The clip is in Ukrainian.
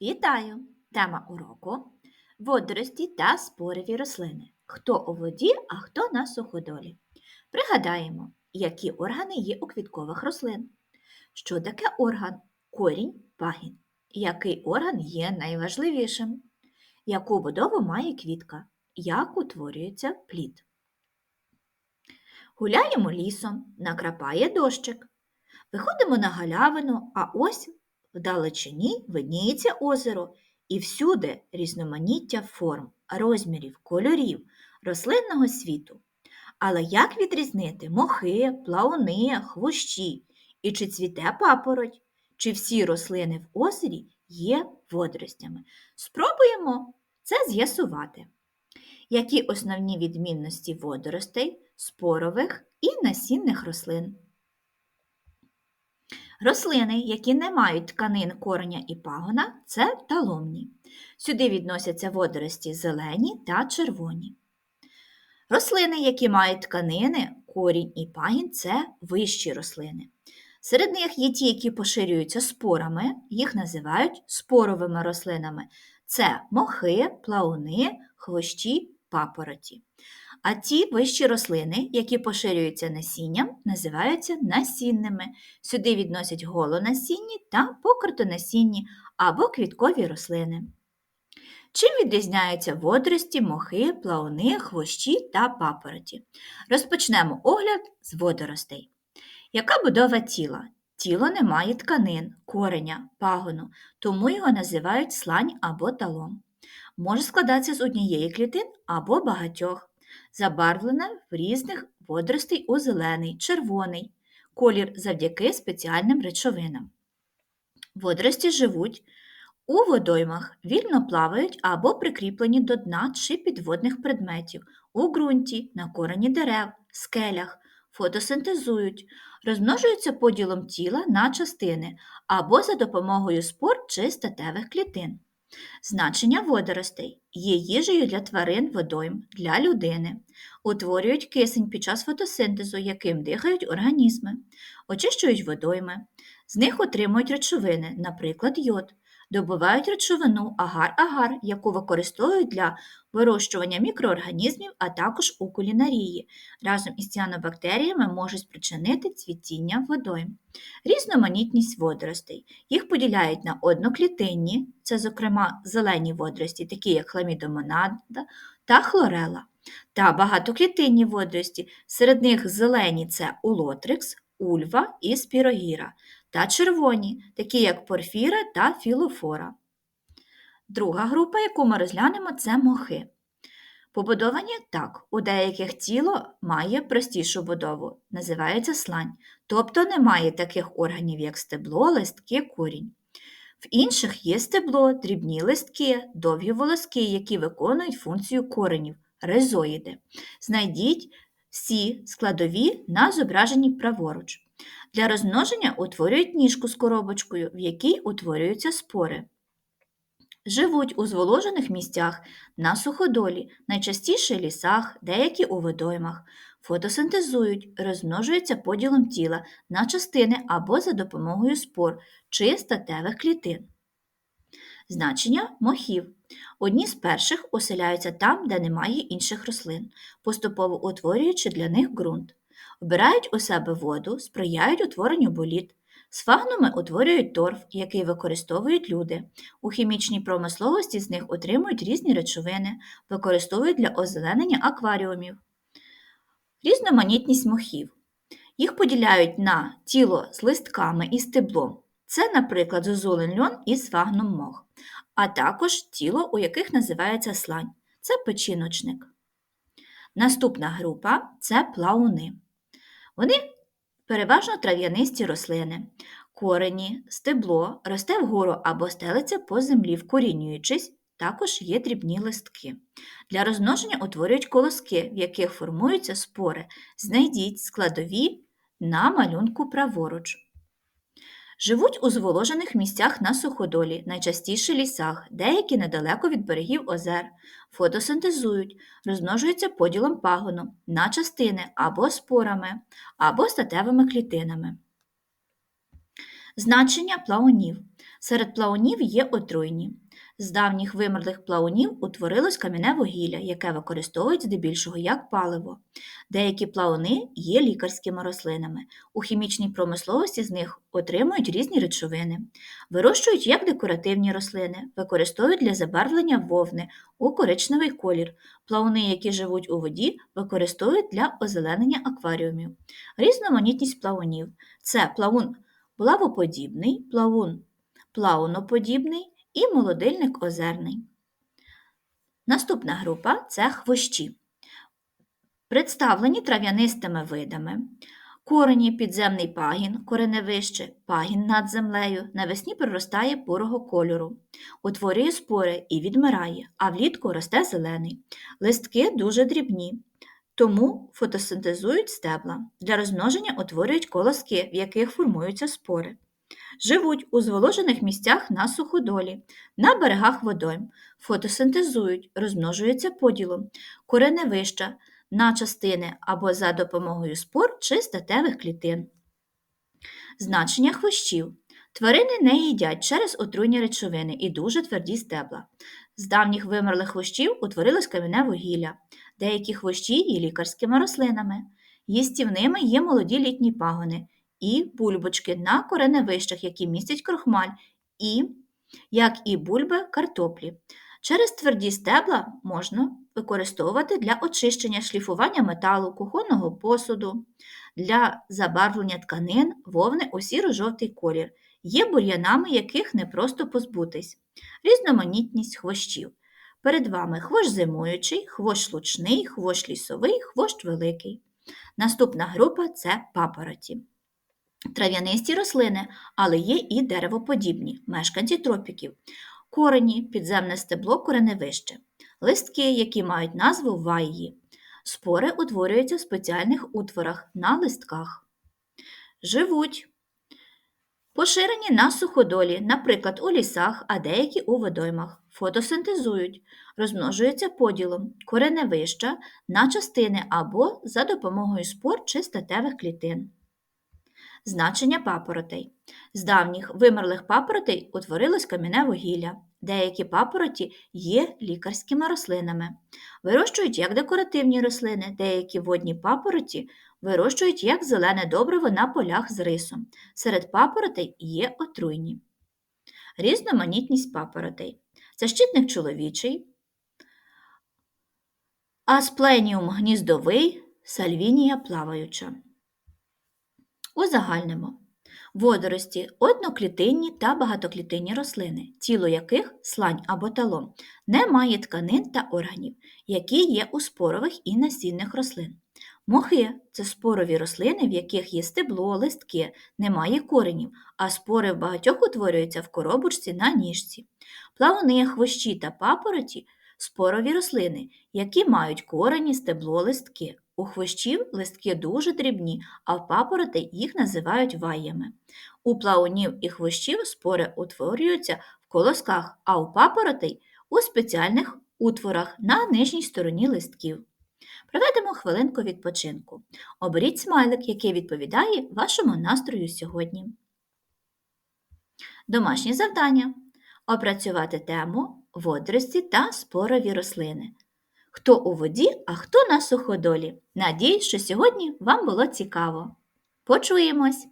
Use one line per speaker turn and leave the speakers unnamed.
Вітаю! Тема уроку водорості та спорові рослини. Хто у воді, а хто на суходолі. Пригадаємо, які органи є у квіткових рослин. Що таке орган? Корінь, пагін. Який орган є найважливішим? Яку будову має квітка? Як утворюється плід? Гуляємо лісом, накрапає дощик. Виходимо на галявину, а ось Вдалечині видніється озеро, і всюди різноманіття форм, розмірів, кольорів, рослинного світу. Але як відрізнити мохи, плауни, хвощі? І чи цвіте папороть, чи всі рослини в озері є водоростями? Спробуємо це з'ясувати. Які основні відмінності водоростей, спорових і насінних рослин? Рослини, які не мають тканин кореня і пагона, це таломні. Сюди відносяться водорості зелені та червоні. Рослини, які мають тканини, корінь і пагін це вищі рослини. Серед них є ті, які поширюються спорами, їх називають споровими рослинами. Це мохи, плауни, хвощі, папороті. А ті вищі рослини, які поширюються насінням, називаються насінними. Сюди відносять голонасінні та покритонасінні або квіткові рослини. Чим відрізняються водорості, мохи, плауни, хвощі та папороті? Розпочнемо огляд з водоростей. Яка будова тіла? Тіло не має тканин, кореня, пагону, тому його називають слань або талом. Може складатися з однієї клітин або багатьох забарвлена в різних водоростей у зелений, червоний колір завдяки спеціальним речовинам. Водорості живуть у водоймах, вільно плавають або прикріплені до дна чи підводних предметів, у ґрунті, на корені дерев, скелях, фотосинтезують, розмножуються поділом тіла на частини або за допомогою спор чи статевих клітин. Значення водоростей є їжею для тварин водойм, для людини, утворюють кисень під час фотосинтезу, яким дихають організми, очищують водойми, з них отримують речовини, наприклад, йод, добувають речовину агар-агар, яку використовують для вирощування мікроорганізмів, а також у кулінарії. Разом із ціанобактеріями можуть спричинити цвітіння водойм. Різноманітність водоростей. Їх поділяють на одноклітинні, це, зокрема, зелені водорості, такі як хламідомонада та хлорела, та багатоклітинні водорості. Серед них зелені це улотрикс, ульва і спірогіра та червоні, такі як порфіра та філофора. Друга група, яку ми розглянемо, це мохи. Побудовані так, у деяких тіло має простішу будову, називається слань, тобто немає таких органів, як стебло, листки, корінь. В інших є стебло, дрібні листки, довгі волоски, які виконують функцію коренів, ризоїди. Знайдіть всі складові на зображенні праворуч. Для розмноження утворюють ніжку з коробочкою, в якій утворюються спори. Живуть у зволожених місцях на суходолі, найчастіше лісах, деякі у водоймах, фотосинтезують, розмножуються поділом тіла на частини або за допомогою спор чи статевих клітин. Значення мохів. Одні з перших оселяються там, де немає інших рослин, поступово утворюючи для них ґрунт. Вбирають у себе воду, сприяють утворенню боліт. Сфагнуми утворюють торф, який використовують люди. У хімічній промисловості з них отримують різні речовини, використовують для озеленення акваріумів. Різноманітність мохів. Їх поділяють на тіло з листками і стеблом. Це, наприклад, зозулин льон і сфагнум мох, а також тіло, у яких називається слань це печіночник. Наступна група це плауни. Вони переважно трав'янисті рослини. Корені, стебло росте вгору або стелиться по землі, вкорінюючись, також є дрібні листки. Для розмноження утворюють колоски, в яких формуються спори. Знайдіть складові на малюнку праворуч. Живуть у зволожених місцях на суходолі, найчастіше лісах, деякі недалеко від берегів озер, фотосинтезують, розмножуються поділом пагону на частини або спорами, або статевими клітинами. Значення плаунів. Серед плавунів є отруйні. З давніх вимерлих плавунів утворилось кам'яне вугілля, яке використовують здебільшого як паливо. Деякі плавуни є лікарськими рослинами. У хімічній промисловості з них отримують різні речовини. Вирощують як декоративні рослини, використовують для забарвлення вовни у коричневий колір. Плавуни, які живуть у воді, використовують для озеленення акваріумів. Різноманітність плавунів це плавун плавоподібний, плавун плауноподібний і молодильник озерний. Наступна група це хвощі. Представлені трав'янистими видами. Корені підземний пагін, кореневище, пагін над землею, навесні проростає бурого кольору, утворює спори і відмирає, а влітку росте зелений. Листки дуже дрібні, тому фотосинтезують стебла. Для розмноження утворюють колоски, в яких формуються спори. Живуть у зволожених місцях на суходолі, на берегах водойм, фотосинтезують, розмножуються поділом, кореневища на частини або за допомогою спор чи статевих клітин. Значення хвощів. Тварини не їдять через отруйні речовини і дуже тверді стебла. З давніх вимерлих хвощів утворилось кам'яне вугілля. Деякі хвощі є лікарськими рослинами. Їстівними є молоді літні пагони і бульбочки на кореневищах, які містять крохмаль, і, як і бульби картоплі. Через тверді стебла можна використовувати для очищення шліфування металу, кухонного посуду, для забарвлення тканин, вовни у сіро-жовтий колір. Є бур'янами, яких не просто позбутись. Різноманітність хвощів. Перед вами хвощ зимуючий, хвощ лучний, хвощ лісовий, хвощ великий. Наступна група це папороті. Трав'янисті рослини, але є і деревоподібні, мешканці тропіків, корені, підземне стебло, кореневище, листки, які мають назву вайї. Спори утворюються в спеціальних утворах на листках. Живуть. Поширені на суходолі, наприклад, у лісах, а деякі у водоймах. Фотосинтезують, розмножуються поділом, кореневища на частини або за допомогою спор чи статевих клітин. Значення папоротей. З давніх вимерлих папоротей утворилось кам'яне вугілля. Деякі папороті є лікарськими рослинами. Вирощують як декоративні рослини, деякі водні папороті вирощують як зелене добриво на полях з рисом. Серед папоротей є отруйні. Різноманітність папоротей. Защитник чоловічий, аспленіум гніздовий, сальвінія плаваюча. Узагальнимо. Водорості одноклітинні та багатоклітинні рослини, тіло яких слань або талон, не має тканин та органів, які є у спорових і насінних рослин. Мохи це спорові рослини, в яких є стебло, листки, немає коренів, а спори в багатьох утворюються в коробочці на ніжці. Плавуни, хвощі та папороті спорові рослини, які мають корені, стебло, листки. У хвощів листки дуже дрібні, а в папороти їх називають ваями. У плаунів і хвощів спори утворюються в колосках, а у папоротей у спеціальних утворах на нижній стороні листків. Проведемо хвилинку відпочинку. Оберіть смайлик, який відповідає вашому настрою сьогодні. Домашнє завдання. Опрацювати тему водорості та спорові рослини. Хто у воді, а хто на суходолі. Надіюсь, що сьогодні вам було цікаво. Почуємось!